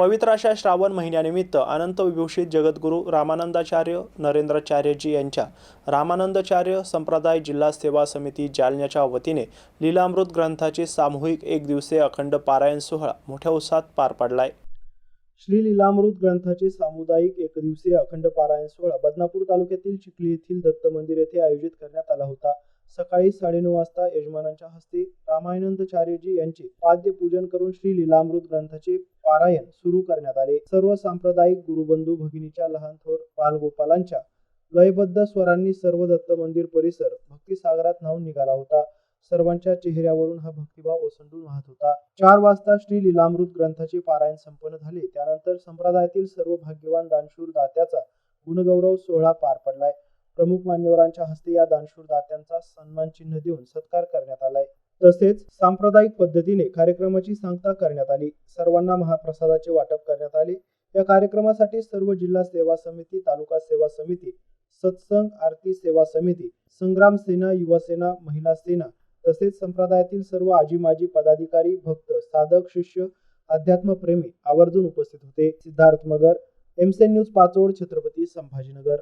पवित्र अशा श्रावण महिन्यानिमित्त अनंत विभूषित जगद्गुरू रामानंदाचार्य नरेंद्राचार्यजी यांच्या रामानंदाचार्य संप्रदाय जिल्हा सेवा समिती जालन्याच्या वतीने लीलामृत ग्रंथाचे सामूहिक एक दिवसीय अखंड पारायण सोहळा मोठ्या उत्साहात पार पडलाय. श्री लीलामृत ग्रंथाचे सामुदायिक एकदिवसीय अखंड पारायण सोहळा बदनापूर तालुक्यातील चिखली येथील दत्त मंदिर येथे आयोजित करण्यात आला होता. सकाळी साडेनऊ वाजता यजमानांच्या हस्ते रामायणंदचार्यजी यांचे पाद्यपूजन करून श्री लीलामृत ग्रंथाचे पारायण सुरू करण्यात आले. सर्व सांप्रदायिक गुरुबंधू भगिनीच्या लहान थोर बालगोपालांच्या लयबद्ध स्वरांनी सर्व दत्त मंदिर परिसर भक्तिसागरात न्हावून निघाला होता. सर्वांच्या चेहऱ्यावरून हा भक्तिभाव ओसंडून वाहत होता. चार वाजता श्री लीलामृत ग्रंथाचे पारायण संपन्न झाले. त्यानंतर संप्रदायातील सर्व भाग्यवान दानशूर दात्याचा गुणगौरव सोहळा पार पडलाय. प्रमुख मान्यवरांच्या हस्ते या दानशूर दात्यांचा सन्मान चिन्ह देऊन सत्कार करण्यात आलाय. तसेच सांप्रदायिक पद्धतीने कार्यक्रमाची सांगता करण्यात आली. सर्वांना महाप्रसादाचे वाटप करण्यात आले. या कार्यक्रमासाठी सर्व जिल्हा सेवा समिती तालुका सेवा समिती सत्संग आरती सेवा समिती संग्राम सेना युवा सेना महिला सेना तसेच संप्रदायातील सर्व आजी माजी पदाधिकारी भक्त साधक शिष्य अध्यात्मप्रेमी आवर्जून उपस्थित होते. सिद्धार्थ मगर एमसेन न्यूज पाचोड छत्रपती संभाजीनगर.